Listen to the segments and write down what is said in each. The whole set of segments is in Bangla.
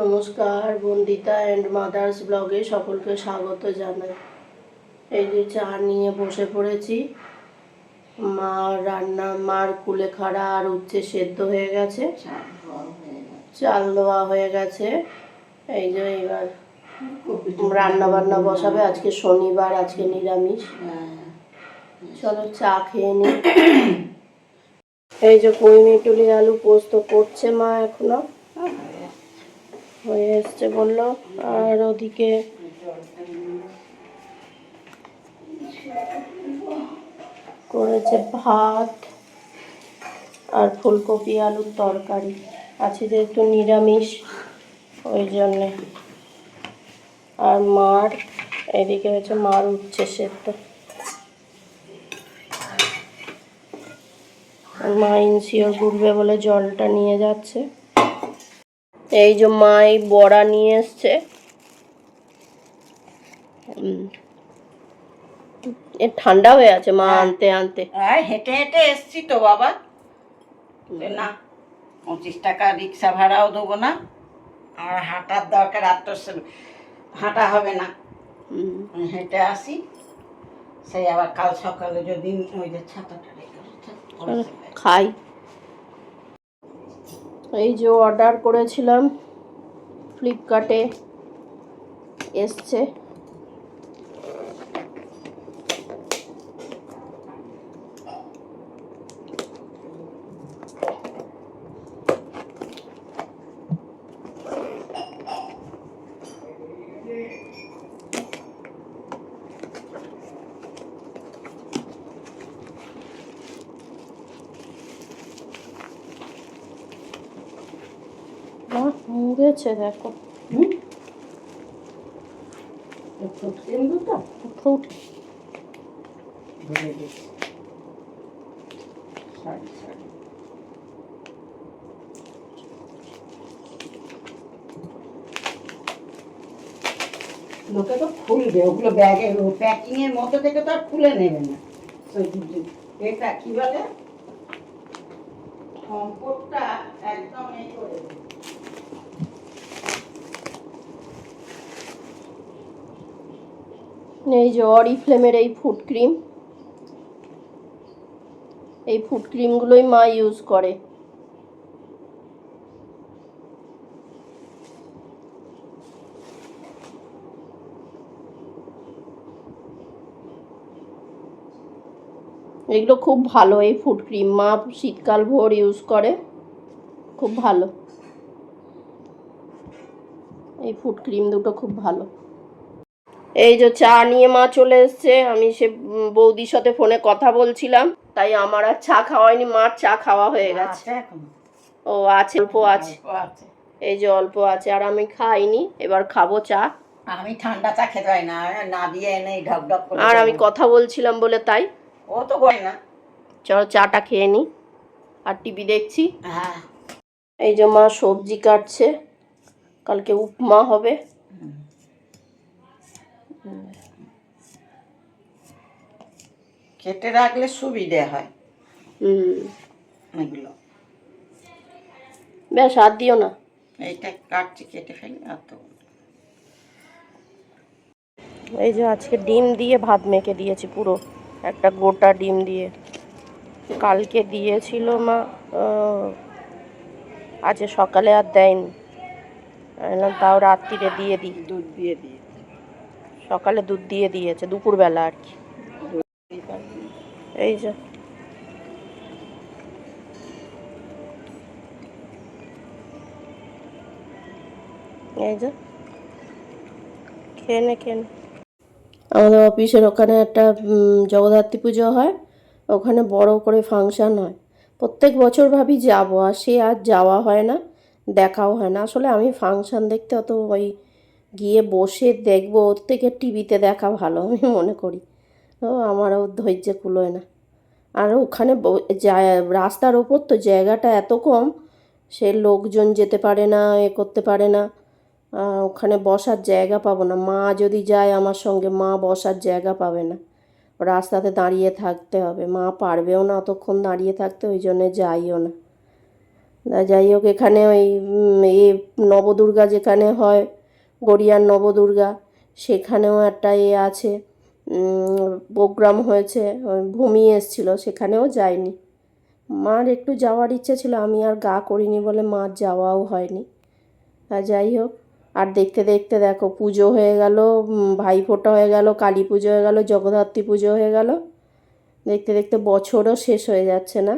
নমস্কার, বন্দিতা অ্যান্ড মাদার্স ব্লগে সকলকে স্বাগত জানাই। এই যে চা নিয়ে বসে পড়েছি। মা রান্না, মার কুলেখাড়া আর উচ্ছে সেদ্ধ হয়ে গেছে। চাল দেওয়া হয়ে গেছে। এই যে এবার রান্না বান্না বসাবে। আজকে শনিবার, আজকে নিরামিষ। চলো চা খেয়ে নি। এই যে কুইমিটুলি আলু পোস্ত করছে মা এখনও। হয়ে এসছে বলল। আর ওদিকে করেছে ভাত আর ফুলকপি, আলুর তরকারি। আছে যেহেতু নিরামিষ, ওই জন্যে। আর মার, এদিকে হচ্ছে মার উচ্ছে সেদ্ধ। আর মা ইনসিওর ঘুরবে বলে জলটা নিয়ে যাচ্ছে। এই যে মাই বড়া নিয়ে এসছে। এ ঠান্ডা হয়ে আছে মা আনতে আনতে। আর হেঁটে হেঁটে এসছি তো বাবা। না পঁচিশ টাকা রিক্সা ভাড়াও দেবো না। আর হাঁটার দরকার আর তো হাঁটা হবে না। হেঁটে আসি। সেই আবার কাল সকালে যদি ওই যে ছাতাটা খাই। এই যে অর্ডার করেছিলাম ফ্লিপকার্টে এসছে। মুড়েছে দেখো। হুম? একটু ক্রিম দুটো? ফ্রুট ধরে দিচ্ছি। সরি সরি লোকে তো খুলবে ওগুলো ব্যাগে প্যাকিং এর মধ্যে থেকে তো আর খুলে নেবে না। এটা কি বলে? সম্পদটা একদম এই করে এই যে অরিফ্লেমের এই ফুড ক্রিম, এই ফুড ক্রিমগুলোই মা ইউজ করে। এগুলো খুব ভালো, এই ফুড ক্রিম। মা শীতকাল ভোর ইউজ করে, খুব ভালো। এই ফুড ক্রিম দুটো খুব ভালো। এই যে চা নিয়ে মা চলে এসছে। আমি সে বৌদির সাথে ফোনে কথা বলছিলাম। তাই আমার আর চা খাওয়াইনি মার চা খাওয়া হয়ে গেছে। ও আছে অল্প আছে। এই যে অল্প আছে আর আমি খাইনি। এবার খাব চা। আমি ঠান্ডা চা খেতে হয় না না দিয়ে এনে ঢক ঢক করে আর আমি কথা বলছিলাম বলে তাই। ও তো করে না। চলো চাটা খেয়ে নি। আর টিভি দেখছি। হ্যাঁ। এই যে মা সবজি কাটছে। কালকে উপমা হবে। কেটে রাখলে সুবিধে হয়। হুম। এগুলো। বেশ আর দিও না। এইটা কাটছি কেটে ফেলি আর তো। এই যে আজকে ডিম দিয়ে ভাত মেখে দিয়েছি পুরো। একটা গোটা ডিম দিয়ে। কালকে দিয়েছিল মা আজকে সকালে আর দেয়নি। তাও রাত্রিরে দিয়ে দিই। দুধ দিয়ে দিই। সকালে দুধ দিয়ে দিয়েছে, দুপুরবেলা আর কি। এই যে। এই যে। খেয়ে খেয়ে আমাদের অফিসের ওখানে একটা জগদ্ধাত্রী পুজো হয়। ওখানে বড় করে ফাংশান হয়। প্রত্যেক বছর ভাবি যাব, আর সে আর যাওয়া হয় না, দেখাও হয় না। আসলে আমি ফাংশন দেখতে অত ওই গিয়ে বসে দেখব, ওর থেকে টিভিতে দেখা ভালো, আমি মনে করি। ও, আমারও ধৈর্য কুলোয় না। আর ওখানে রাস্তার ওপর তো জায়গাটা এত কম, সে লোকজন যেতে পারে না, এ করতে পারে না। ওখানে বসার জায়গা পাবো না। মা যদি যায় আমার সঙ্গে, মা বসার জায়গা পাবে না। রাস্তাতে দাঁড়িয়ে থাকতে হবে। মা পারবেও না অতক্ষণ দাঁড়িয়ে থাকতে, ওই জন্যে যাইও না। যাই হোক, এখানে ওই এ নবদুর্গা যেখানে হয় গড়িয়ার নবদুর্গা, সেখানেও একটা এ আছে প্রোগ্রাম হয়েছে ভূমি এসছিল, সেখানেও যায়নি মার একটু যাওয়ার ইচ্ছে ছিল, আমি আর গা করিনি বলে মার যাওয়াও হয়নি। আর যাই হোক, আর দেখতে দেখতে দেখো, পুজো হয়ে গেল ভাইফোঁটা হয়ে গেল, কালী পুজো হয়ে গেল, জগদ্ধাত্রী পুজো হয়ে গেল। দেখতে দেখতে বছরও শেষ হয়ে যাচ্ছে না।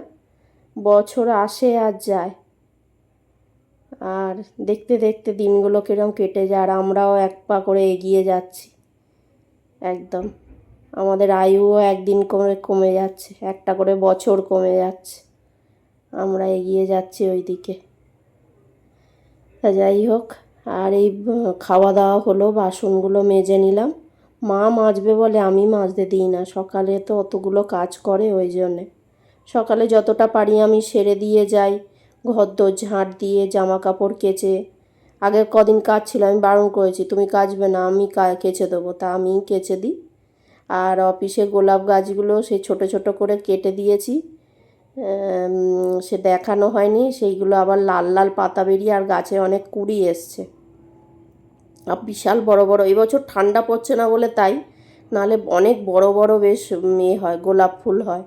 বছর আসে আর যায়। আর দেখতে দেখতে দিনগুলো কীরকম কেটে যায় আর আমরাও এক পা করে এগিয়ে যাচ্ছি। একদম। আমাদের আয়ুও একদিন করে কমে যাচ্ছে, একটা করে বছর কমে যাচ্ছে। আমরা এগিয়ে যাচ্ছি ওই দিকে তা যাই হোক, আর এই খাওয়া দাওয়া হলো, বাসনগুলো মেজে নিলাম। মা মাজবে বলে আমি মাজতে দিই না, সকালে তো অতগুলো কাজ করে ওই জন্যে। সকালে যতটা পারি আমি সেরে দিয়ে যাই। ঘর দোর ঝাঁট দিয়ে জামা কাপড় কেচে, আগের কদিন কাজ ছিল আমি বারণ করেছি, তুমি কাচবে না, আমি কেচে দেবো। তা আমিই কেচে দিই। আর অফিসে গোলাপ গাছগুলো সেই ছোট ছোট করে কেটে দিয়েছি সে দেখানো হয়নি, সেইগুলো আবার লাল লাল পাতা বেরিয়ে আর গাছে অনেক কুড়ি এসছে। আর বিশাল বড় বড় এবছর ঠান্ডা পড়ছে না বলে তাই, নাহলে অনেক বড় বড় বেশ এ হয়, গোলাপ ফুল হয়।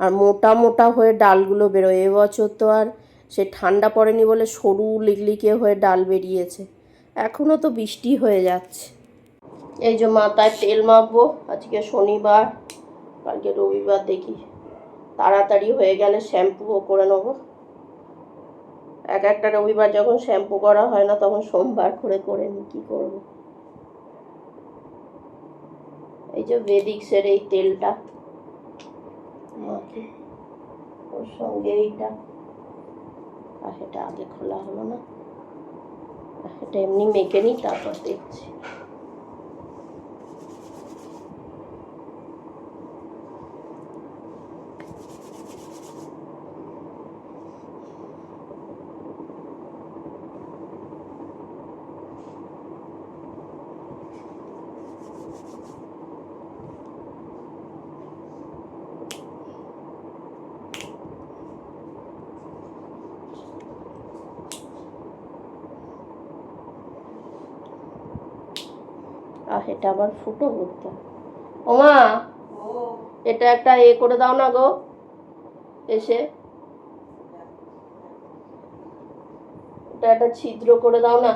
আর মোটা মোটা হয়ে ডালগুলো বেরোয় এবছর তো আর সে ঠান্ডা পড়েনি বলে সরু লিকলিকে হয়ে ডাল বেরিয়েছে। এখনও তো বৃষ্টি হয়ে যাচ্ছে। এই যে মাথায় তেল মাখবো। আজকে শনিবার, কালকে রবিবার দেখি। তাড়াতাড়ি হয়ে গেলে শ্যাম্পুও করে নেব। এক একটা রবিবার যখন শ্যাম্পু করা হয় না, তখন সোমবার করে করে নি কী করব? এই যে বেদিক্সের এই তেলটা। মাখি, ওর সঙ্গে এইটা। এটা আগে খোলা হলো না। পাখিটা এমনি মেখে নিই তারপর দেখছি। আহ, এটা আবার ফুটো করতে। ওমা, এটা একটা এ করে দাও না গো, এসে। এটা একটা ছিদ্র করে দাও না।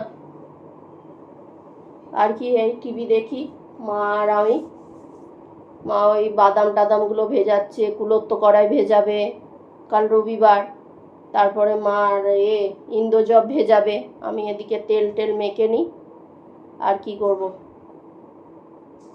আর কি এই টিভি দেখি, মা আর আমি। মা ওই বাদাম টাদামগুলো ভেজাচ্ছে, কুলত্ত কড়াই ভেজাবে, কাল রবিবার। তারপরে মা আর এ ইন্দোজব ভেজাবে, আমি এদিকে তেল টেল মেখে নিই। আর কি করব?